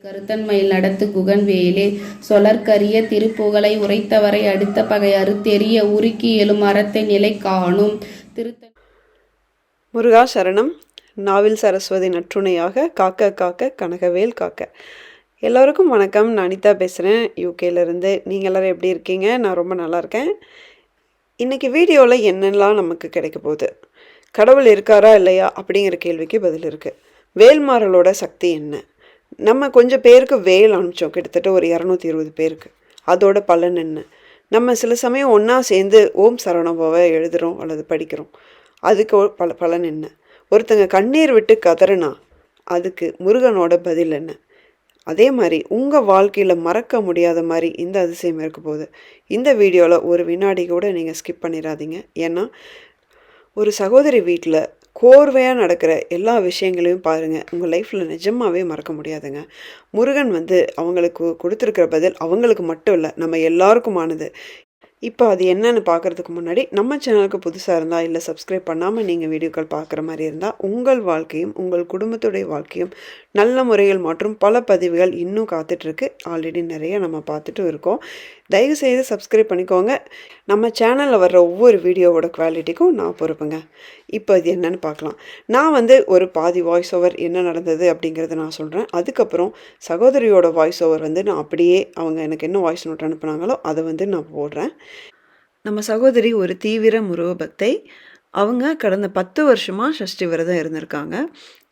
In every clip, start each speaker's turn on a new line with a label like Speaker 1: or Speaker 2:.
Speaker 1: கருத்தன்மையில் நடத்து குகன் வேலே சொலற்கரிய திருப்புகழை உரைத்தவரை அடுத்த பகை அறுத்தெறிய உருக்கி எழும் அறத்தை நிலை காணும். திருத்த
Speaker 2: முருகா சரணம். நாவில் சரஸ்வதி நற்றுணையாக காக்க காக்க கனகவேல் காக்க. எல்லோருக்கும் வணக்கம். நான் அனிதா பேசுகிறேன் யூகேலேருந்து நீங்கள் எல்லோரும் எப்படி இருக்கீங்க? நான் ரொம்ப நல்லா இருக்கேன். இன்றைக்கி வீடியோவில் என்னெல்லாம் நமக்கு கிடைக்க போகுது? கடவுள் இருக்காரா இல்லையா அப்படிங்கிற கேள்விக்கு பதில் இருக்குது வேல்மாறலோட சக்தி என்ன? நம்ம கொஞ்சம் பேருக்கு வேல் அனுப்பிச்சோம் கிட்டத்தட்ட ஒரு இரநூத்தி இருபது பேருக்கு. அதோட பலன் என்ன? நம்ம சில சமயம் ஒன்றா சேர்ந்து ஓம் சரணபாவை எழுதுகிறோம் அல்லது படிக்கிறோம். அதுக்கு பல பலன் என்ன? ஒருத்தங்க கண்ணீர் விட்டு கதறினா அதுக்கு முருகனோட பதில் என்ன? அதே மாதிரி உங்கள் வாழ்க்கையில் மறக்க முடியாத மாதிரி இந்த அதிசயம் இருக்க போகுது. இந்த வீடியோவில் ஒரு வினாடி கூட நீங்கள் ஸ்கிப் பண்ணிடாதீங்க ஏன்னா ஒரு சகோதரி வீட்டில் கோர்வையாக நடக்கிற எல்லா விஷயங்களையும் பாருங்கள் உங்கள் லைஃப்பில் நிஜமாகவே மறக்க முடியாதுங்க. முருகன் வந்து அவங்களுக்கு கொடுத்துருக்கிற பதில் அவங்களுக்கு மட்டும் இல்லை நம்ம எல்லாருக்குமானது. இப்போ அது என்னன்னு பார்க்குறதுக்கு முன்னாடி நம்ம சேனலுக்கு புதுசாக இருந்தால் இல்லை சப்ஸ்கிரைப் பண்ணாமல் நீங்கள் வீடியோக்கள் பார்க்குற மாதிரி இருந்தால் உங்கள் வாழ்க்கையும் உங்கள் குடும்பத்துடைய வாழ்க்கையும் நல்ல முறையில் மற்றும் பல பதிவுகள் இன்னும் காத்துட்ருக்கு ஆல்ரெடி நிறைய நம்ம பார்த்துட்டு இருக்கோம். தயவுசெய்து சப்ஸ்கிரைப் பண்ணிக்கோங்க. நம்ம சேனலில் வர்ற ஒவ்வொரு வீடியோவோட குவாலிட்டிக்கும் நான் பொறுப்புங்க. இப்போ இது என்னன்னு பார்க்கலாம். நான் வந்து ஒரு பாதி வாய்ஸ் ஓவர் என்ன நடந்தது அப்படிங்கிறத நான் சொல்கிறேன் அதுக்கப்புறம் சகோதரியோட வாய்ஸ் ஓவர் வந்து நான் அப்படியே அவங்க எனக்கு என்ன வாய்ஸ் நோட் அனுப்புனாங்களோ அதை வந்து நான் போடுறேன். நம்ம சகோதரி ஒரு தீவிர முருக பக்தை அவங்க கடந்த பத்து வருஷமாக சஷ்டி விரதம் இருந்திருக்காங்க.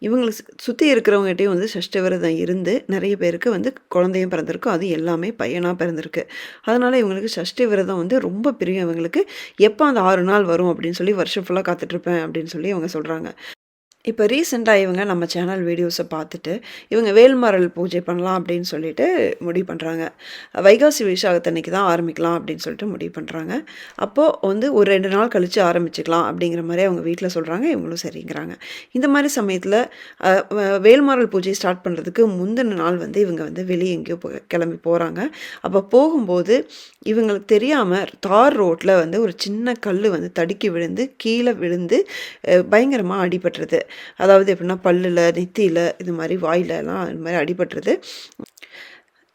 Speaker 2: இவங்களை சுற்றி இருக்கிறவங்ககிட்டையும் வந்து சஷ்டி விரதம் இருந்து நிறைய பேருக்கு வந்து குழந்தையும் பிறந்திருக்கு. அது எல்லாமே பையனாக பிறந்திருக்கு. அதனால் இவங்களுக்கு சஷ்டி விரதம் வந்து ரொம்ப பிரியம். இவங்களுக்கு எப்போ அந்த ஆறு நாள் வரும் அப்படின்னு சொல்லி வருஷம் ஃபுல்லாக காத்துட்ருப்பேன் அப்படின்னு சொல்லி அவங்க சொல்கிறாங்க இப்போ ரீசெண்டாக இவங்க நம்ம சேனல் வீடியோஸை பார்த்துட்டு இவங்க வேல்மரல் பூஜை பண்ணலாம் அப்படின்னு சொல்லிட்டு முடிவு பண்ணுறாங்க வைகாசி விசாகத்தன்னைக்கு தான் ஆரம்பிக்கலாம் அப்படின்னு சொல்லிட்டு முடிவு பண்ணுறாங்க அப்போது வந்து ஒரு ரெண்டு நாள் கழித்து ஆரம்பிச்சுக்கலாம் அப்படிங்கிற மாதிரி அவங்க வீட்டில் சொல்கிறாங்க இவங்களும் சரிங்கிறாங்க. இந்த மாதிரி சமயத்தில் வேல்மாரல் பூஜை ஸ்டார்ட் பண்ணுறதுக்கு முந்தின நாள் வந்து இவங்க வந்து வெளியே எங்கேயோ கிளம்பி போகிறாங்க அப்போ போகும்போது இவங்களுக்கு தெரியாமல் தார் ரோட்டில் வந்து ஒரு சின்ன கல் வந்து தடுக்கி விழுந்து கீழே விழுந்து பயங்கரமாக அடிபட்டுருது. அதாவது எப்படின்னா பல்லில் நெத்தியில் இது மாதிரி வாயிலெல்லாம் இது மாதிரி அடிபட்டுறது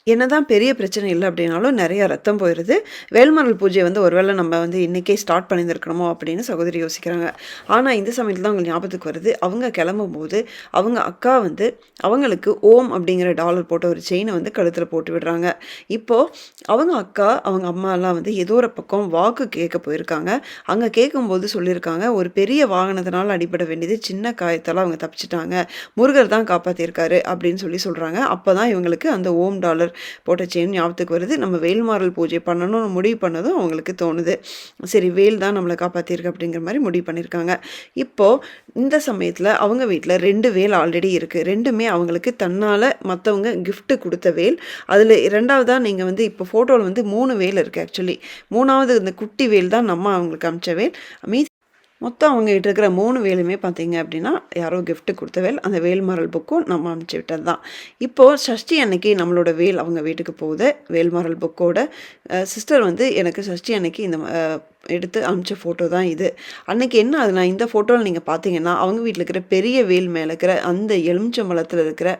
Speaker 2: என்னதான் பெரிய பிரச்சனை இல்லை அப்படின்னாலும் நிறைய ரத்தம் போயிடுது வேல்மரல் பூஜை வந்து ஒருவேளை நம்ம வந்து இன்றைக்கே ஸ்டார்ட் பண்ணியிருக்கணுமோ அப்படின்னு சகோதரி யோசிக்கிறாங்க. ஆனால் இந்த சமயத்தில் தான் அவங்க ஞாபகத்துக்கு வருது. அவங்க கிளம்பும்போது அவங்க அக்கா வந்து அவங்களுக்கு ஓம் அப்படிங்கிற டாலர் போட்ட ஒரு செயினை வந்து கழுத்தில் போட்டு விடுறாங்க. இப்போது அவங்க அக்கா அவங்க அம்மாலாம் வந்து ஏதோ ஒரு பக்கம் வாக்கு கேட்க போயிருக்காங்க. அங்கே கேட்கும்போது சொல்லியிருக்காங்க ஒரு பெரிய வாகனத்தினால் அடிபட வேண்டியது சின்ன காயத்தால் அவங்க தப்பிச்சிட்டாங்க. முருகர் தான் காப்பாற்றியிருக்காரு அப்படின்னு சொல்லி சொல்கிறாங்க அப்போ தான் இவங்களுக்கு அந்த ஓம் டாலர் போட்ட செயின் ஞாபகத்துக்கு வருது. நம்ம வேல்மாறல் பூஜை பண்ணணும்னு முடிவு பண்ணதும் அவங்களுக்கு தோணுது. சரி வேல் தான் நம்மளை காப்பாற்றிருக்கு அப்படிங்கிற மாதிரி முடிவு பண்ணியிருக்காங்க. இப்போது இந்த சமயத்தில் அவங்க வீட்டில் ரெண்டு வேல் ஆல்ரெடி இருக்குது ரெண்டுமே அவங்களுக்கு தன்னால் மற்றவங்க கிஃப்ட்டு கொடுத்த வேல். அதில் ரெண்டாவதாக நீங்கள் வந்து இப்போ ஃபோட்டோவில் வந்து மூணு வேல் இருக்குது ஆக்சுவலி மூணாவது இந்த குட்டி வேல் தான் நம்ம அவங்களுக்கு அமிச்ச வேல். மீதி மொத்தம் அவங்ககிட்ட இருக்கிற மூணு வேலுமே பார்த்தீங்க அப்படின்னா யாரோ கிஃப்ட்டு கொடுத்த வேல் அந்த வேல்மரல் புக்கும் நம்ம அனுப்பிச்சி விட்டது தான் இப்போது சஷ்டி அன்னைக்கு நம்மளோட வேல் அவங்க வீட்டுக்கு போகுது. வேல்மாரல் புக்கோட சிஸ்டர் வந்து எனக்கு சஷ்டி அன்னைக்கு இந்த எடுத்து அனுப்பிச்ச ஃபோட்டோ தான் இது. அன்னைக்கு என்ன அது நான் இந்த ஃபோட்டோவில் நீங்கள் பார்த்தீங்கன்னா அவங்க வீட்டில் இருக்கிற பெரிய வேல் மேலே இருக்கிற அந்த எலுமிச்சம்பழத்தில் இருக்கிற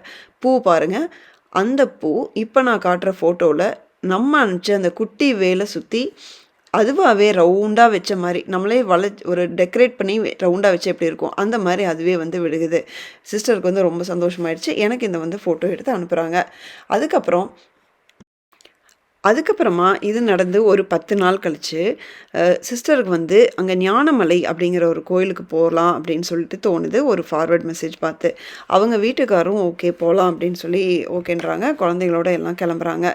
Speaker 2: பூ பாருங்கள் அந்த பூ இப்போ நான் காட்டுற ஃபோட்டோவில் நம்ம அனுப்பிச்ச அந்த குட்டி வேலை சுற்றி அதுவாகவே ரவுண்டாக வச்ச மாதிரி நம்மளே வள ஒரு டெக்கரேட் பண்ணி ரவுண்டாக வச்சு எப்படி இருக்கும்? அந்த மாதிரி அதுவே வந்து விடுகுது சிஸ்டருக்கு வந்து ரொம்ப சந்தோஷமாயிடுச்சு. எனக்கு இந்த வந்து ஃபோட்டோ எடுத்து அனுப்புகிறாங்க அதுக்கப்புறம் அதுக்கப்புறமா இது நடந்து ஒரு பத்து நாள் கழித்து சிஸ்டருக்கு வந்து அங்கே ஞானமலை அப்படிங்கிற ஒரு கோயிலுக்கு போகலாம் அப்படின்னு சொல்லிட்டு தோணுது. ஒரு ஃபார்வர்ட் மெசேஜ் பார்த்து அவங்க வீட்டுக்காரும் ஓகே போகலாம் அப்படின்னு சொல்லி ஓகேன்றாங்க. குழந்தைங்களோட எல்லாம் கிளம்புறாங்க.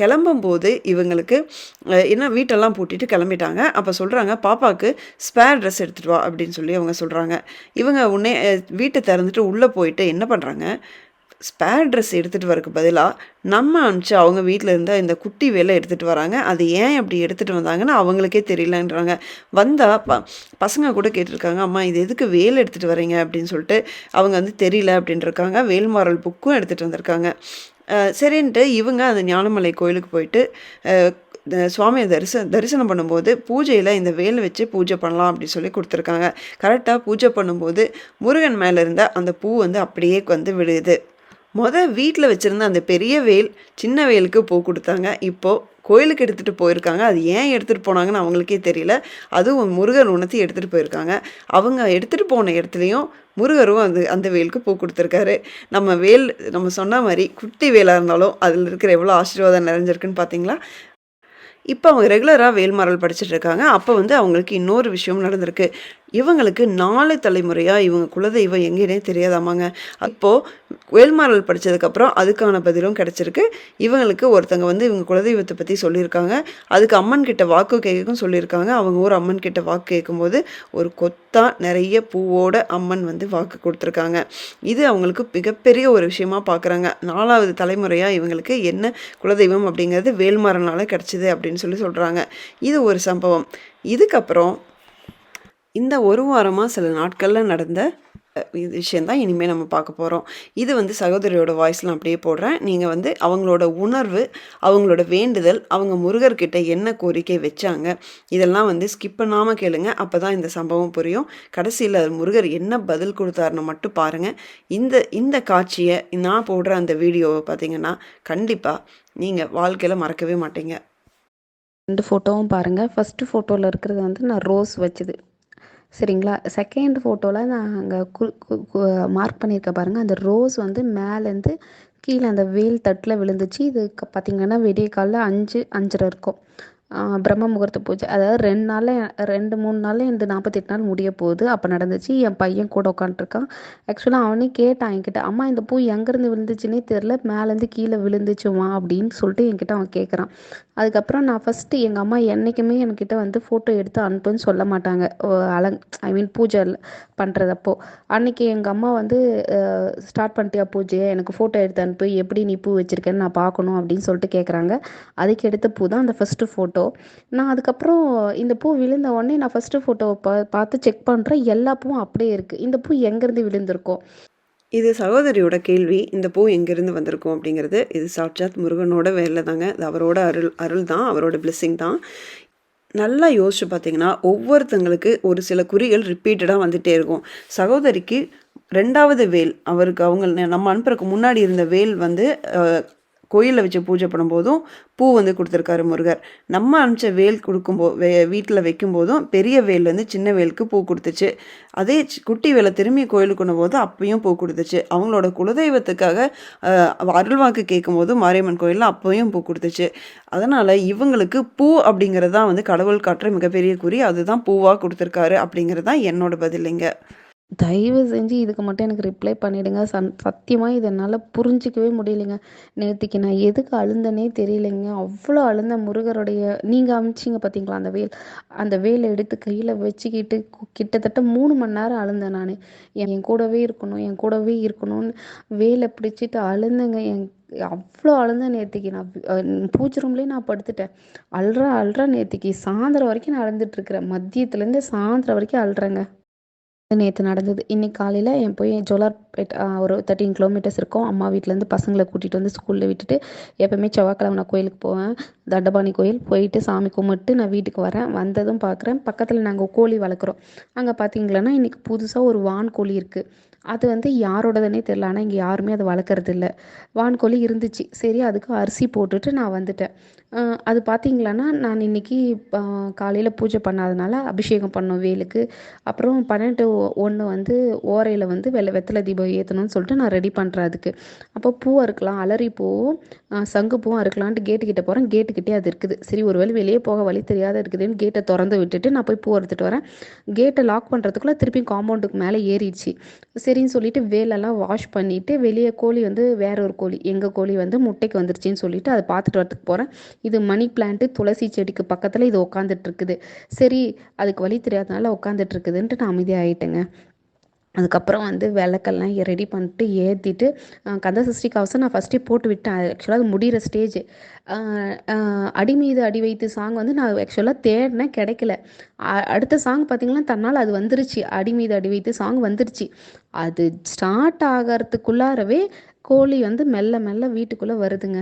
Speaker 2: கிளம்பும்போது இவங்களுக்கு என்ன வீட்டெல்லாம் பூட்டிட்டு கிளம்பிட்டாங்க. அப்போ சொல்கிறாங்க பாப்பாவுக்கு ஸ்பேர் ட்ரெஸ் எடுத்துகிட்டு வா அப்படின்னு சொல்லி அவங்க சொல்கிறாங்க இவங்க உடனே வீட்டை திறந்துட்டு உள்ளே போயிட்டு என்ன பண்ணுறாங்க ஸ்பேர் ட்ரெஸ் எடுத்துகிட்டு வரக்கு பதிலாக நம்ம அனுப்பிச்சு அவங்க வீட்டில் இருந்தால் இந்த குட்டி வேலை எடுத்துகிட்டு வராங்க. அது ஏன் அப்படி எடுத்துகிட்டு வந்தாங்கன்னு அவங்களுக்கே தெரியலன்றாங்க. வந்தால் ப பசங்க கூட கேட்டிருக்காங்க அம்மா இது எதுக்கு வேலை எடுத்துகிட்டு வரீங்க? அப்படின்னு சொல்லிட்டு அவங்க வந்து தெரியல அப்படின்ட்டுருக்காங்க வேல்மாரல் புக்கும் எடுத்துகிட்டு வந்திருக்காங்க. சரின்ட்டு இவங்க அந்த ஞானமலை கோயிலுக்கு போயிட்டு சுவாமியை தரிசன தரிசனம் பண்ணும்போது பூஜையில் இந்த வேலை வச்சு பூஜை பண்ணலாம் அப்படின்னு சொல்லி கொடுத்துருக்காங்க. கரெக்டாக பூஜை பண்ணும்போது முருகன் மேலே இருந்த அந்த பூ வந்து அப்படியே வந்து விழுது. மொதல் வீட்டில் வச்சுருந்த அந்த பெரிய வேல் சின்ன வேலுக்கு பூ கொடுத்தாங்க. இப்போது கோயிலுக்கு எடுத்துகிட்டு போயிருக்காங்க. அது ஏன் எடுத்துகிட்டு போனாங்கன்னு அவங்களுக்கே தெரியல. அதுவும் முருகர் உணர்த்தி எடுத்துகிட்டு போயிருக்காங்க. அவங்க எடுத்துகிட்டு போன இடத்துலையும் முருகரும் அந்த அந்த வேலுக்கு பூ கொடுத்துருக்காரு. நம்ம வேல் நம்ம சொன்ன மாதிரி குட்டி வேலாக இருந்தாலும் அதில் இருக்கிற எவ்வளோ ஆசீர்வாதம் நிறைஞ்சிருக்குன்னு பார்த்தீங்களா இப்போ அவங்க ரெகுலராக வேல்மாறல் படிச்சுட்டு இருக்காங்க. அப்போ வந்து அவங்களுக்கு இன்னொரு விஷயம் நடந்திருக்கு. இவங்களுக்கு நாலு தலைமுறையாக இவங்க குலதெய்வம் எங்கேனே தெரியாதாமாங்க. அப்போது வேல்மாரல் படித்ததுக்கப்புறம் அதுக்கான பதிலும் கிடச்சிருக்கு. இவங்களுக்கு ஒருத்தங்க வந்து இவங்க குலதெய்வத்தை பற்றி சொல்லியிருக்காங்க. அதுக்கு அம்மன் கிட்ட வாக்கு கேட்கும் சொல்லியிருக்காங்க. அவங்க ஒரு அம்மன் கிட்ட வாக்கு கேட்கும்போது ஒரு கொத்தா நிறைய பூவோட அம்மன் வந்து வாக்கு கொடுத்துருக்காங்க. இது அவங்களுக்கு மிகப்பெரிய ஒரு விஷயமா பார்க்குறாங்க நாலாவது தலைமுறையாக இவங்களுக்கு என்ன குலதெய்வம் அப்படிங்கிறது வேல்மாரனால் கிடச்சிது அப்படின்னு சொல்லி சொல்கிறாங்க இது ஒரு சம்பவம். இதுக்கப்புறம் இந்த ஒரு வாரமாக சில நாட்களில் நடந்த விஷயந்தான் இனிமேல் நம்ம பார்க்க போகிறோம் இது வந்து சகோதரியோட வாய்ஸ்லாம் அப்படியே போடுறேன். நீங்கள் வந்து அவங்களோட உணர்வு அவங்களோட வேண்டுதல் அவங்க முருகர்கிட்ட என்ன கோரிக்கை வச்சாங்க இதெல்லாம் வந்து ஸ்கிப் பண்ணாமல் கேளுங்க. அப்போ தான் இந்த சம்பவம் புரியும். கடைசியில் முருகர் என்ன பதில் கொடுத்தாருன்னு மட்டும் பாருங்கள் இந்த இந்த காட்சியை நான் போடுற அந்த வீடியோவை பார்த்தீங்கன்னா கண்டிப்பாக நீங்கள் வாழ்க்கையில் மறக்கவே மாட்டீங்க.
Speaker 1: ரெண்டு ஃபோட்டோவும் பாருங்கள் ஃபஸ்ட்டு ஃபோட்டோவில் இருக்கிறது வந்து நான் ரோஸ் வச்சது. சரிங்களா? செகண்ட் ஃபோட்டோவில் நான் அங்கே கு மார்க் பண்ணியிருக்க பாருங்கள் அந்த ரோஸ் வந்து மேலேருந்து கீழே அந்த வேல் தட்டில் விழுந்துச்சு. இது பார்த்தீங்கன்னா விடிய காலைல அஞ்சு அஞ்சரை இருக்கும். பிரம்ம முகூர்த்த பூஜை. அதாவது ரெண்டு நாளில் ரெண்டு மூணு நாளில் இந்த நாற்பத்தெட்டு நாள் முடிய போகுது. அப்போ நடந்துச்சு. என் பையன் கூட உட்காந்துருக்கான் ஆக்சுவலாக அவனே கேட்டான் என்கிட்ட அம்மா இந்த பூ எங்கேருந்து விழுந்துச்சுன்னே தெரில மேலேருந்து கீழே விழுந்துச்சுமா அப்படின்னு சொல்லிட்டு என்கிட்ட அவன் கேட்குறான் அதுக்கப்புறம் நான் ஃபஸ்ட்டு எங்கள் அம்மா என்றைக்குமே என்கிட்ட வந்து ஃபோட்டோ எடுத்து அனுப்புன்னு சொல்ல மாட்டாங்க. ஓ, அலங் ஐ மீன் பூஜை பண்ணுறதப்போ அன்னைக்கு எங்கள் அம்மா வந்து ஸ்டார்ட் பண்ணிட்டியா பூஜையை? எனக்கு ஃபோட்டோ எடுத்து அனுப்பு. எப்படி நீ பூ வச்சிருக்கேன்னு நான் பார்க்கணும் அப்படின்னு சொல்லிட்டு கேட்குறாங்க அதுக்கு எடுத்த பூ தான் அந்த ஃபஸ்ட்டு ஃபோட்டோ நான் அதுக்கப்புறம் இந்த பூ விழுந்த உடனே நான் ஃபஸ்ட்டு ஃபோட்டோவை பா பார்த்து செக் பண்ணுறேன் எல்லா பூவும் அப்படியே இருக்குது இந்த பூ எங்கேருந்து விழுந்திருக்கும்?
Speaker 2: இது சகோதரியோட கேள்வி. இந்த பூ எங்கேருந்து வந்திருக்கும் அப்படிங்கிறது. இது சாட்சாத் முருகனோட வேலை தாங்க. இது அவரோட அருள் அருள் தான். அவரோட blessing தான். நல்லா யோசிச்சு பார்த்தீங்கன்னா ஒவ்வொருத்தங்களுக்கு ஒரு சில குறிகள் ரிப்பீட்டடாக வந்துகிட்டே இருக்கும். சகோதரிக்கு ரெண்டாவது வேல் அவருக்கு அவங்க நம்ம அனுப்புறதுக்கு முன்னாடி இருந்த வேல் வந்து கோயிலில் வச்சு பூஜை பண்ணும்போதும் பூ வந்து கொடுத்துருக்காரு முருகர். நம்ம அனுப்பிச்ச வேல் கொடுக்கும்போ வே வீட்டில் வைக்கும்போதும் பெரிய வேல் வந்து சின்ன வேலுக்கு பூ கொடுத்துச்சு. அதே குட்டி வேலை திரும்பி கோயிலுக்கு போது அப்பயும் பூ கொடுத்துச்சு. அவங்களோட குலதெய்வத்துக்காக அருள்வாக்கு கேட்கும்போது மாரியம்மன் கோயிலில் அப்பயும் பூ கொடுத்துச்சு. அதனால் இவங்களுக்கு பூ அப்படிங்கிறது தான் வந்து கடவுள் காட்டுற மிகப்பெரிய குறி. அதுதான் பூவாக கொடுத்துருக்காரு அப்படிங்கிறது தான் என்னோட பதிலுங்க
Speaker 1: தயவு செஞ்சு இதுக்கு மட்டும் எனக்கு ரிப்ளை பண்ணிடுங்க. சன் சத்தியமாக இது என்னால் புரிஞ்சிக்கவே முடியலைங்க. நேற்றுக்கு நான் எதுக்கு அழுந்தனே தெரியலைங்க. அவ்வளோ அழுந்த முருகருடைய நீங்கள் அமிச்சிங்க பார்த்தீங்களா அந்த வேல்? அந்த வேலை எடுத்து கையில் வச்சுக்கிட்டு கிட்டத்தட்ட மூணு மணி நேரம் அழுந்தேன் நான். என் கூடவே இருக்கணும் என் கூடவே இருக்கணும்னு வேலை பிடிச்சிட்டு அழுந்தேங்க. என் அவ்வளோ அழுந்தேன் நேற்றுக்கு நான் பூச்சி ரூம்லேயே நான் படுத்துட்டேன். அழுற அழுற நேற்றுக்கு சாயந்தரம் வரைக்கும் நான் அழுந்துட்டு இருக்கிறேன். மதியத்துலேருந்து சாயந்தரம் வரைக்கும் அழுறேங்க. நேற்று நடந்தது. இன்னைக்கு காலையில் என் போய் ஜோலார்பேட் ஒரு தேர்ட்டீன் கிலோமீட்டர்ஸ் இருக்கும். அம்மா வீட்டிலேருந்து பசங்களை கூட்டிகிட்டு வந்து ஸ்கூலில் விட்டுட்டு எப்போவுமே செவ்வாய்க்கிழமை நான் கோயிலுக்கு போவேன். தண்டபாணி கோயில் போயிட்டு சாமி கும்பிட்டு நான் வீட்டுக்கு வரேன். வந்ததும் பார்க்குறேன் பக்கத்தில் நாங்கள் கோழி வளர்க்குறோம். அங்கே பார்த்தீங்களன்னா இன்னைக்கு புதுசாக ஒரு வான் கோழி இருக்குது அது வந்து யாரோடதுன்னே தெரில ஆனால் இங்கே யாருமே அதை வளர்க்குறது இல்லை வான்கோழி இருந்துச்சு. சரி அதுக்கு அரிசி போட்டுட்டு நான் வந்துட்டேன். அது பார்த்தீங்களான்னா நான் இன்னைக்கு காலையில் பூஜை பண்ணாதனால அபிஷேகம் பண்ணோம் வேலுக்கு. அப்புறம் பன்னெண்டு ஒன்று வந்து ஓரையில் வந்து வெள்ளை வெத்தலை தீபம் ஏற்றணும்னு சொல்லிட்டு நான் ரெடி பண்ணுறேன் அதுக்கு. அப்போ பூ அறுக்கலாம் அலரி பூவும் சங்கு பூவும் அறுக்கலான்ட்டு கேட்டுக்கிட்ட போகிறேன் கேட்டுக்கிட்டே அது இருக்குது. சரி ஒருவேளை வெளியே போக வழி தெரியாத இருக்குதுன்னு கேட்டை திறந்து விட்டுட்டு நான் போய் பூ அறுத்துட்டு வரேன். கேட்டை லாக் பண்ணுறதுக்குள்ளே திருப்பி காம்பவுண்டுக்கு மேலே ஏறிடுச்சு. சரின்னு சொல்லிட்டு வேலெல்லாம் வாஷ் பண்ணிட்டு வெளியே கோழி வந்து வேற ஒரு கோழி எங்கள் கோழி வந்து முட்டைக்கு வந்துருச்சுன்னு சொல்லிட்டு அதை பார்த்துட்டு வரதுக்கு போகிறேன் இது மணி பிளான்ட்டு துளசி செடிக்கு பக்கத்தில் இது உட்காந்துட்டு இருக்குது சரி அதுக்கு வழி தெரியாதனால உட்காந்துட்டு இருக்குதுன்ட்டு நான் அமைதியாகிட்டேங்க அதுக்கப்புறம் வந்து விளக்கெல்லாம் ரெடி பண்ணிட்டு ஏற்றிட்டு கந்த சஷ்டி கவசம் நான் ஃபஸ்ட்டே போட்டு விட்டேன். ஆக்சுவலாக அது முடிகிற ஸ்டேஜ் அடி மீது அடி வைத்து சாங் வந்து நான் ஆக்சுவலாக தேடினேன் கிடைக்கல. அடுத்த சாங் பார்த்தீங்கன்னா தன்னால் அது வந்துருச்சு. அடி மீது அடி வைத்து சாங் வந்துருச்சு. அது ஸ்டார்ட் ஆகிறதுக்குள்ளாரவே கோழி வந்து மெல்ல மெல்ல வீட்டுக்குள்ளே வருதுங்க.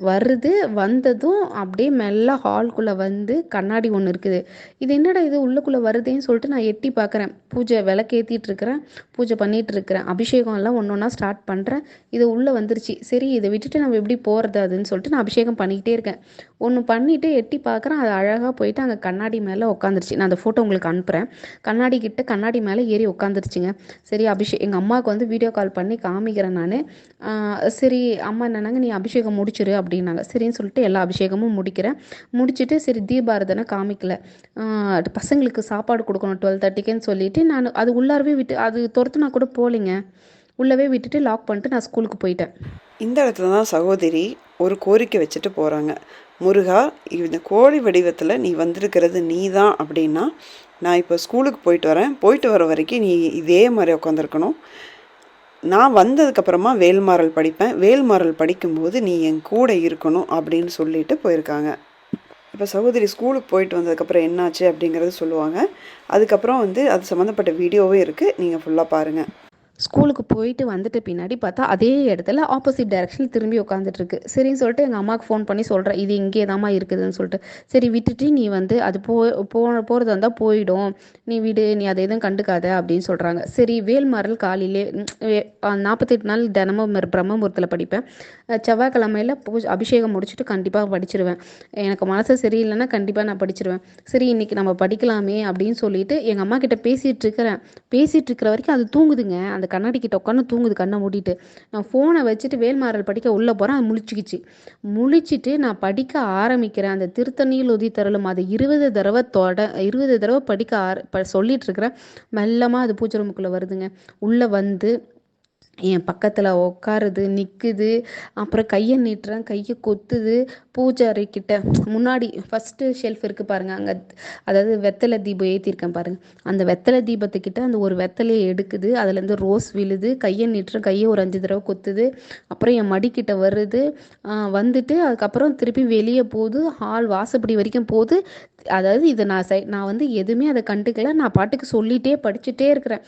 Speaker 1: வருது வந்ததும் அப்படியே மெல்ல ஹால்குள்ளே வந்து கண்ணாடி ஒன்று இருக்குது. இது என்னடா இது உள்ளுக்குள்ளே வருதேன்னு சொல்லிட்டு நான் எட்டி பார்க்குறேன் பூஜை விளக்கேற்றிட்டு இருக்கிறேன் பூஜை பண்ணிகிட்டு இருக்கிறேன் அபிஷேகம் எல்லாம் ஒன்று ஒன்றா ஸ்டார்ட் பண்ணுறேன் இது உள்ளே வந்துருச்சு. சரி இதை விட்டுட்டு நம்ம எப்படி போகிறது அதுன்னு சொல்லிட்டு நான் அபிஷேகம் பண்ணிக்கிட்டே இருக்கேன். ஒன்று பண்ணிவிட்டு எட்டி பார்க்குறேன் அது அழகாக போயிட்டு அங்கே கண்ணாடி மேலே உட்காந்துருச்சு நான் அந்த ஃபோட்டோ உங்களுக்கு அனுப்புகிறேன் கண்ணாடி கிட்ட கண்ணாடி மேலே ஏறி உட்காந்துருச்சுங்க சரி அபிஷே எங்கள் அம்மாவுக்கு வந்து வீடியோ கால் பண்ணி காமிக்கிறேன் நான். சரி அம்மா என்னன்னாங்க நீ அபிஷேகம் முடிச்சிரு அப்படின்னாங்க. சரின்னு சொல்லிட்டு எல்லா அபிஷேகமும் முடிக்கிறேன். முடிச்சுட்டு சரி தீபாரதனை காமிக்கல. பசங்களுக்கு சாப்பாடு கொடுக்கணும் டுவெல் தேர்ட்டிக்குன்னு சொல்லிட்டு நான் அது உள்ளாரவே விட்டு அது துரத்துனா கூட போகலிங்க. உள்ளவே விட்டுட்டு லாக் பண்ணிட்டு நான் ஸ்கூலுக்கு போயிட்டேன்.
Speaker 2: இந்த இடத்துல தான் சகோதரி ஒரு கோரிக்கை வச்சுட்டு போகிறாங்க முருகா இந்த கோழி வடிவத்தில் நீ வந்திருக்கிறது நீ தான் அப்படின்னா நான் இப்போ ஸ்கூலுக்கு போயிட்டு வரேன். போயிட்டு வர வரைக்கும் நீ இதே மாதிரி உட்காந்துருக்கணும் நான் வந்ததுக்கப்புறமா வேல்மாறல் படிப்பேன். வேல்மாறல் படிக்கும்போது நீ என் கூட இருக்கணும் அப்படின்னு சொல்லிட்டு போயிருக்காங்க. இப்போ சகோதரி ஸ்கூலுக்கு போயிட்டு வந்ததுக்கப்புறம் என்னாச்சு அப்படிங்கிறது சொல்லுவாங்க. அதுக்கப்புறம் வந்து அது சம்மந்தப்பட்ட வீடியோவே இருக்குது நீங்கள் ஃபுல்லாக பாருங்கள்
Speaker 1: ஸ்கூலுக்கு போயிட்டு வந்துட்டு பின்னாடி பார்த்தா அதே இடத்துல ஆப்போசிட் டைரக்ஷனில் திரும்பி உட்காந்துட்ருக்கு சரின்னு சொல்லிட்டு எங்கள் அம்மாவுக்கு ஃபோன் பண்ணி சொல்கிறேன் இது இங்கே தாம்மா இருக்குதுன்னு சொல்லிட்டு. சரி விட்டுட்டு நீ வந்து அது போ போ போகிறதா இருந்தால் போயிடும். நீ விடு நீ அதை எதுவும் கண்டுக்காத அப்படின்னு சொல்கிறாங்க சரி வேல்மாரல் காலையிலே நாற்பத்தெட்டு நாள் தினமும் மறு- படிப்பேன். செவ்வாய்க்கிழமையில் செவ்வாய்க்கிழமையில பூஜை அபிஷேகம் முடிச்சுட்டு கண்டிப்பாக படிச்சிருவேன். எனக்கு மனசு சரியில்லைன்னா கண்டிப்பாக நான் படிச்சிருவேன். சரி இன்னைக்கு நம்ம படிக்கலாமே அப்படின்னு சொல்லிட்டு எங்கள் அம்மா கிட்ட பேசிகிட்டு இருக்கிறேன். பேசிகிட்டு இருக்கிற வரைக்கும் அது தூங்குதுங்க. அந்த கண்ணாடி கிட்ட உட்காந்து தூங்குது கண்ணை மூடிட்டு. நான் ஃபோனை வச்சுட்டு வேல்மாறல் படிக்க உள்ளே போகிறேன் அது முழிச்சுக்கிச்சு. முழிச்சிட்டு நான் படிக்க ஆரம்பிக்கிறேன். அந்த திருத்தணியில் உதி தரலும் இருபது தடவை தொட இருபது தடவை படிக்க ஆர ப சொல்லிட்டு இருக்கிறேன். மெல்லமாக அது பூஜை வருதுங்க. உள்ளே வந்து என் பக்கத்தில் உட்காருது நிற்குது அப்புறம் கையை நீட்டுறேன் கையை கொத்துது. பூஜாரி கிட்ட முன்னாடி ஃபஸ்ட்டு ஷெல்ஃப் இருக்குது பாருங்கள் அங்கே அதாவது வெத்தலை தீபம் ஏற்றிருக்கேன் பாருங்கள் அந்த வெத்தலை தீபத்துக்கிட்ட அந்த ஒரு வெத்தலையை எடுக்குது. அதுலேருந்து ரோஸ் விழுது. கையை நீட்டுறேன் கையை ஒரு அஞ்சு தடவை கொத்துது. அப்புறம் என் மடிக்கிட்ட வருது. வந்துட்டு அதுக்கப்புறம் திருப்பி வெளியே போகுது. ஹால் வாசப்படி வரைக்கும் போகுது. அதாவது இதை நான் சை நான் வந்து எதுவுமே அதை கண்டுக்கல. நான் பாட்டுக்கு சொல்லிகிட்டே படிச்சுட்டே இருக்கிறேன்.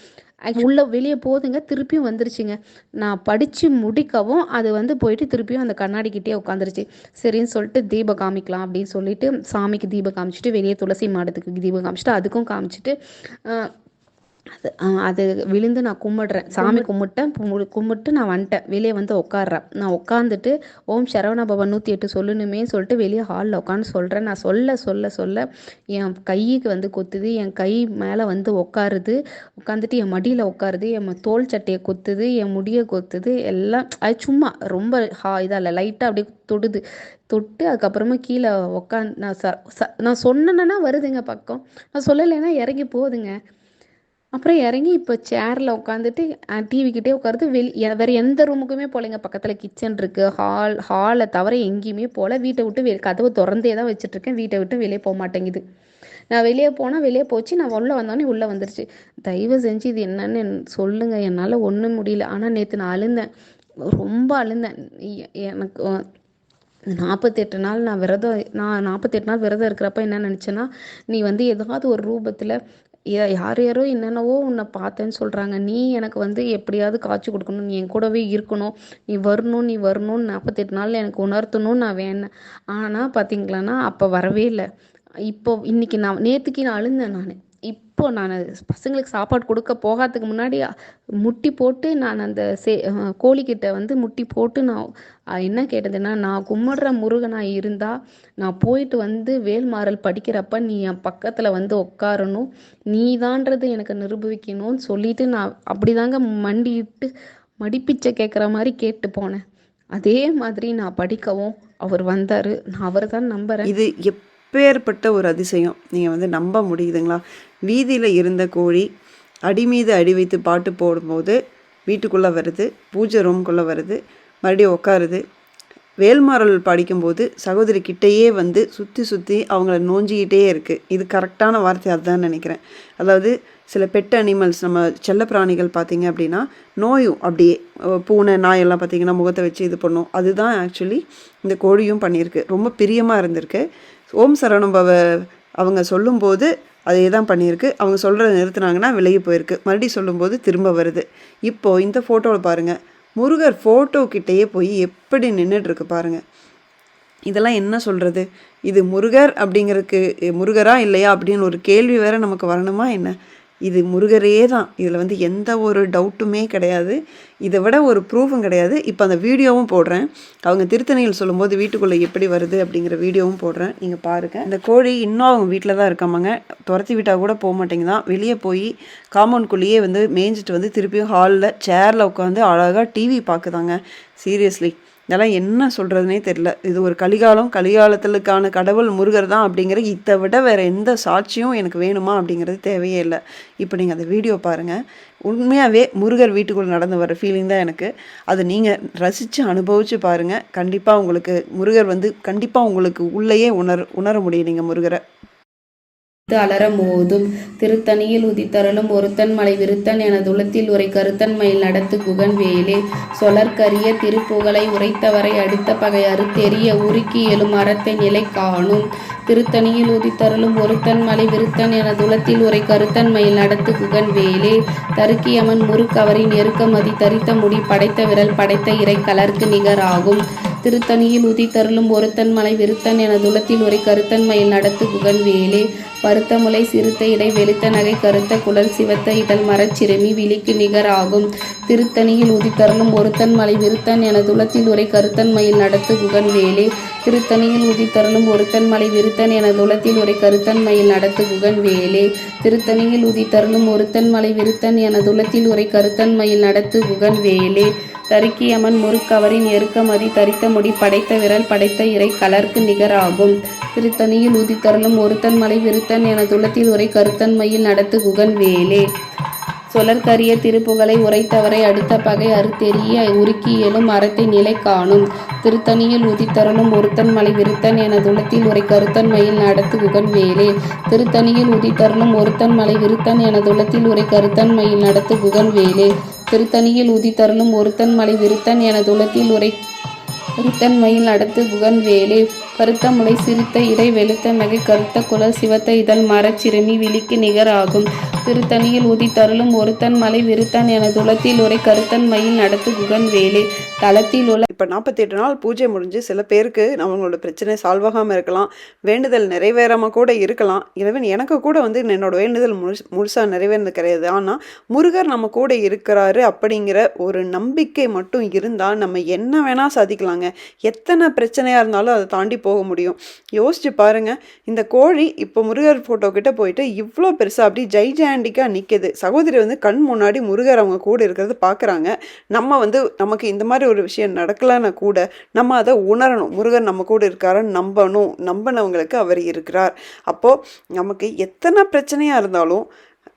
Speaker 1: உள்ள வெளியே போதுங்க திருப்பியும் வந்துருச்சுங்க. நான் படித்து முடிக்கவும் அது வந்து போயிட்டு திருப்பியும் அந்த கண்ணாடிக்கிட்டே உட்காந்துருச்சு சரின்னு சொல்லிட்டு தீபம் காமிக்கலாம் அப்படின்னு சொல்லிட்டு சாமிக்கு தீபம் காமிச்சிட்டு வெளியே துளசி மாடத்துக்கு தீபம் காமிச்சிட்டு அதுக்கும் காமிச்சிட்டு அது அது விழுந்து நான் கும்பிடுறேன். சாமி கும்பிட்டேன் கும்பிட்டு நான் வந்துட்டேன். வெளியே வந்து உட்காடுறேன் நான் உட்காந்துட்டு ஓம் சரவண பவன் நூற்றி எட்டு சொல்லணுமே சொல்லிட்டு வெளியே ஹாலில் உட்காந்து சொல்கிறேன் நான் சொல்ல சொல்ல சொல்ல என் கைக்கு வந்து கொத்துது என் கை மேலே வந்து உட்காருது. உட்காந்துட்டு என் மடியில் உட்காருது என் தோள் சட்டையை கொத்துது என் முடியை கொத்துது எல்லாம் அது சும்மா ரொம்ப ஹா இதாக இல்லை லைட்டாக அப்படியே தொடுது. தொட்டு அதுக்கப்புறமா கீழே உட்காந்து நான் ச- நான் சொன்னேன்னா வருதுங்க பக்கம். நான் சொல்லலைன்னா இறங்கி போகுதுங்க அப்புறம் இறங்கி இப்போ சேரில் உட்காந்துட்டு டிவிக்கிட்டே உட்காருது வெளி வேறு எந்த ரூமுக்குமே போகலைங்க பக்கத்தில் கிச்சன் இருக்குது ஹால் ஹாலை தவிர எங்கேயுமே போகல வீட்டை விட்டு வெ கதவு திறந்தே தான் வச்சுட்ருக்கேன். வீட்டை விட்டு வெளியே போக மாட்டேங்குது. நான் வெளியே போனால் வெளியே போச்சு. நான் உள்ளே வந்தோடனே உள்ளே வந்துருச்சு. தயவு செஞ்சு இது என்னன்னு சொல்லுங்கள் சொல்லுங்க. என்னால் ஒன்றும் முடியல. ஆனால் நேற்று நான் அழுந்தேன். ரொம்ப அழுந்தேன். எனக்கு நாற்பத்தெட்டு நாள் நான் விரதம் நான் நாற்பத்தெட்டு நாள் விரதம் இருக்கிறப்ப என்ன நினச்சேன்னா நீ வந்து ஏதாவது ஒரு ரூபத்தில் யார் யாரோ என்னென்னவோ உன்னை பார்த்தேன்னு சொல்கிறாங்க நீ எனக்கு வந்து எப்படியாவது காய்ச்சி கொடுக்கணும். நீ என் கூடவே இருக்கணும். நீ வரணும் நீ வரணும்னு நாற்பத்தெட்டு நாள் எனக்கு உணர்த்தணும்னு நான் வேணேன். ஆனால் பார்த்தீங்களான்னா அப்போ வரவே இல்லை. இப்போ இன்னைக்கு நான் நேற்றுக்கு நான் அழுந்தேன் நான். இப்போ நான் பசங்களுக்கு சாப்பாடு கொடுக்க போகாததுக்கு முன்னாடி முட்டி போட்டு நான் அந்த சே கோழிக்கிட்ட வந்து முட்டி போட்டு நான் என்ன கேட்டதுன்னா நான் கும்பிடுற முருகனா இருந்தா நான் போயிட்டு வந்து வேல்மாறல் படிக்கிறப்ப நீ என் பக்கத்துல வந்து உட்காரணும் நீதான்றது எனக்கு நிரூபிக்கணும்னு சொல்லிட்டு நான் அப்படிதாங்க மண்டிட்டு மடிப்பிச்சை கேட்குற மாதிரி கேட்டு போனேன். அதே மாதிரி நான் படிக்கவும் அவர் வந்தார். நான் அவர் தான் நம்புறேன்.
Speaker 2: இது எப்பேற்பட்ட ஒரு அதிசயம்? நீங்கள் வந்து நம்ப முடியுதுங்களா? வீதியில் இருந்த கோழி அடி மீது அடி வைத்து பாட்டு போடும்போது வீட்டுக்குள்ளே வருது. பூஜை ரூம்குள்ளே வருது. மறுபடியும் உட்காருது வேல்மாறல் படிக்கும்போது சகோதரி கிட்டேயே வந்து சுற்றி சுற்றி அவங்கள நோஞ்சிக்கிட்டே இருக்குது இது கரெக்டான வார்த்தை அதுதான் நினைக்கிறேன். அதாவது சில பெட் அனிமல்ஸ் நம்ம செல்லப்பிராணிகள் பார்த்திங்க அப்படின்னா நோயும் அப்படியே பூனை நாயெல்லாம் பார்த்திங்கன்னா பார்த்தீங்கன்னா முகத்தை வச்சு இது பண்ணும். அதுதான் ஆக்சுவலி இந்த கோழியும் பண்ணியிருக்கு. ரொம்ப பிரியமாக இருந்திருக்கு. ஓம் சரவணம் அவங்க சொல்லும்போது அதே தான் பண்ணியிருக்கு. அவங்க சொல்கிறத நிறுத்துனாங்கன்னா விலகி போயிருக்கு. மறுபடியும் சொல்லும்போது திரும்ப வருது. இப்போது இந்த ஃபோட்டோவில் பாருங்கள் முருகர் ஃபோட்டோக்கிட்டேயே போய் எப்படி நின்றுட்டுருக்கு பாருங்கள் இதெல்லாம் என்ன சொல்கிறது இது முருகர் அப்படிங்கிறதுக்கு முருகரா இல்லையா அப்படின்னு ஒரு கேள்வி வேறு நமக்கு வரணுமா என்ன? இது முருகரே தான். இதில் வந்து எந்த ஒரு டவுட்டுமே கிடையாது. இதை விட ஒரு ப்ரூஃபும் கிடையாது. இப்போ அந்த வீடியோவும் போடுறேன். அவங்க திருத்தணியில் சொல்லும்போது வீட்டுக்குள்ளே எப்படி வருது அப்படிங்கிற வீடியோவும் போடுறேன். நீங்கள் பாருங்கள் இந்த கோழி இன்னும் அவங்க வீட்டில் தான் இருக்காமாங்க. துரத்தி விட்டால் கூட போக மாட்டேங்குதான். வெளியே போய் காம்பவுண்ட்குள்ளேயே வந்து மேய்ஞ்சிட்டு வந்து திருப்பியும் ஹாலில் சேரில் உட்காந்து அழகாக டிவி பார்க்குதாங்க சீரியஸ்லி இதெல்லாம் என்ன சொல்கிறதுனே தெரில இது ஒரு கலிகாலம் கலிகாலத்திலுக்கான கடவுள் முருகர் தான் அப்படிங்கிற இதை விட வேறு எந்த சாட்சியும் எனக்கு வேணுமா அப்படிங்கிறது தேவையே இல்லை. இப்போ நீங்கள் அந்த வீடியோ பாருங்கள் உண்மையாகவே முருகர் வீட்டுக்குள்ளே நடந்து வர ஃபீலிங் தான் எனக்கு. அதை நீங்கள் ரசித்து அனுபவித்து பாருங்கள் கண்டிப்பாக உங்களுக்கு முருகர் வந்து கண்டிப்பாக உங்களுக்கு உள்ளேயே உணர் உணர முடியும் நீங்கள் முருகரை.
Speaker 1: அலரம் ஓதும் திருத்தணியில் உதித்தருளும் ஒருத்தன் மலை விருத்தன் எனதுளத்தில் உரை கருத்தன்மையில் நடத்து குகன் வேலே. சொலற்கரிய திருப்புகழை உரைத்தவரை அடுத்த பகை அறுத்தெறிய உருக்கி எழும் அறத்தை நிலை காணும். திருத்தணியில் உதித்தருளும் ஒருத்தன் மலை விருத்தன் எனதுளத்தில் உரை கருத்தன்மையில் நடத்து குகன் வேலே. தருக்கியமன் முறுக்கவரின் நெருக்கமதி தரித்த முடி படைத்த விரல் படைத்த இறை கலர்க்கு நிகராகும். திருத்தணியில் உதித்தருளும் ஒருத்தன் மலை விருத்தன் என துளத்தில் ஒரு கருத்தன்மையில் நடத்து குகன் வேலே. பருத்த முலை சிறுத்த இடை வெளுத்த நகை கருத்த குழல் சிவத்த இதழ் மரச்சிறுமி விழிக்கு நிகராகும் திருத்தணியில் உதித்தருளும் ஒருத்தன் மலை விருத்தன் என துளத்தில் உரை கருத்தன்மையில் நடத்து குகன் வேலே திருத்தணியில் உதித்தருளும் ஒருத்தன் மலை விருத்தன் என துளத்தில் உரை கருத்தன்மையில் நடத்து குகன் வேலே திருத்தணியில் உதித்தருளும் ஒருத்தன் மலை விருத்தன் என துளத்தில் உரை கருத்தன்மையில் நடத்து குகன் வேலே தருக்கியமன் முறுக்கவரின் எருக்கமதி தரித்த முடி படைத்த விரல் படைத்த இறை கலர்க்கு நிகராகும் திருத்தணியில் உதித்தருளும் ஒருத்தன் மலை விருத்தன் என துளத்தில் உரை கருத்தன்மையில் நடத்து குகன் வேலே. சொலற்கரிய திருப்புகளை உரைத்தவரை அடுத்த பகை அறுத்தெறிய உருக்கியலும் அறத்தை நிலை காணும். திருத்தணியில் உதித்தருளும் ஒருத்தன் மலை விருத்தன் என துளத்தில் உரை கருத்தன்மையில் நடத்து குகன் வேலே. திருத்தணியில் உதித்தருளும் ஒருத்தன் மலை விருத்தன் என துளத்தில் உரை கருத்தன்மையில் நடத்து குகன் வேலே. திருத்தணியில் உதித்தருளும் ஒருத்தன் மலை விருத்தன் என துளத்தில் உரை கருத்தன்மையில் நடத்து குகன் வேலே. கருத்த முளை சிறுத்த இடை வெளுத்த நகை கருத்த குழல் சிவத்த இதழ் மரச்சிறுமி விழிக்கு நிகராகும் திருத்தணியில் உதித்தருளும் ஒருத்தன் மலை விருத்தன் என துளத்தில் உரை கருத்தன்மையில் நடத்து குகன் வேலை. தளத்தில் உள்ள
Speaker 2: இப்போ நாற்பத்தெட்டு நாள் பூஜை முடிஞ்சு சில பேருக்கு அவங்களோட பிரச்சனை சால்வ் ஆகாமல் இருக்கலாம். வேண்டுதல் நிறைவேறாமல் கூட இருக்கலாம். இறைவன் எனக்கு கூட வந்து என்னோட வேண்டுதல் முழு முழுசாக நிறைவேறது கிடையாது ஆனால் முருகர் நம்ம கூட இருக்கிறாரு அப்படிங்கிற ஒரு நம்பிக்கை மட்டும் இருந்தால் நம்ம என்ன வேணால் சாதிக்கலாங்க. எத்தனை பிரச்சனையாக இருந்தாலும் அதை தாண்டி போக முடியும். யோசிச்சு பாருங்க இந்த கோழி இப்போ முருகர் ஃபோட்டோக்கிட்ட போயிட்டு இவ்வளோ பெருசாக அப்படி ஜெய்ஜாண்டிக்காக நிற்கிது சகோதரி வந்து கண் முன்னாடி முருகர் அவங்க கூட இருக்கிறத பார்க்குறாங்க நம்ம வந்து நமக்கு இந்த மாதிரி ஒரு விஷயம் நடக்கலைன்னா கூட நம்ம அதை உணரணும். முருகர் நம்ம கூட இருக்காருன்னு நம்பணும். நம்பினவங்களுக்கு அவர் இருக்கிறார். அப்போது நமக்கு எத்தனை பிரச்சனையாக இருந்தாலும்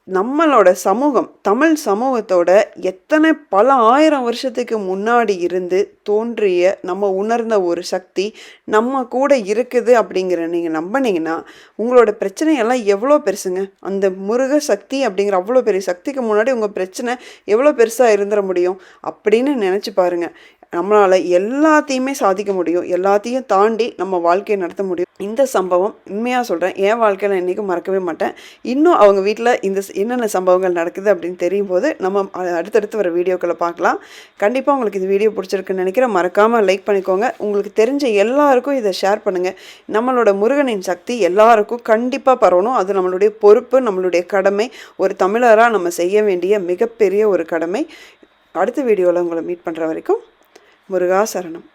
Speaker 2: நம்மளோட சமூகம் தமிழ் சமூகத்தோட எத்தனை பல ஆயிரம் வருஷத்துக்கு முன்னாடி இருந்து தோன்றிய நம்ம உணர்ந்த ஒரு சக்தி நம்ம கூட இருக்குது அப்படிங்கிற நீங்கள் நம்பினீங்கன்னா உங்களோட பிரச்சனையெல்லாம் எவ்வளோ பெருசுங்க? அந்த முருக சக்தி அப்படிங்கிற அவ்வளோ பெரிய சக்திக்கு முன்னாடி உங்கள் பிரச்சனை எவ்வளோ பெருசாக இருந்துட முடியும் அப்படின்னு நினச்சி பாருங்கள் நம்மளால் எல்லாத்தையுமே சாதிக்க முடியும். எல்லாத்தையும் தாண்டி நம்ம வாழ்க்கையை நடத்த முடியும். இந்த சம்பவம் உண்மையாக சொல்கிறேன் என் வாழ்க்கையில் என்றைக்கும் மறக்கவே மாட்டேன். இன்னும் அவங்க வீட்டில் இந்த ஸ்- என்னென்ன சம்பவங்கள் நடக்குது அப்படின்னு தெரியும் போது நம்ம அடுத்தடுத்து வர வீடியோக்களை பார்க்கலாம். கண்டிப்பாக உங்களுக்கு இந்த வீடியோ பிடிச்சிருக்குன்னு நினைக்கிறேன். மறக்காமல் லைக் பண்ணிக்கோங்க. உங்களுக்கு தெரிஞ்ச எல்லாருக்கும் இதை ஷேர் பண்ணுங்கள் நம்மளோட முருகனின் சக்தி எல்லாருக்கும் கண்டிப்பாக பரவணும். அது நம்மளுடைய பொறுப்பு நம்மளுடைய கடமை. ஒரு தமிழராக நம்ம செய்ய வேண்டிய மிகப்பெரிய ஒரு கடமை. அடுத்த வீடியோவில் உங்களை மீட் பண்ணுற வரைக்கும் முருகாசரணம்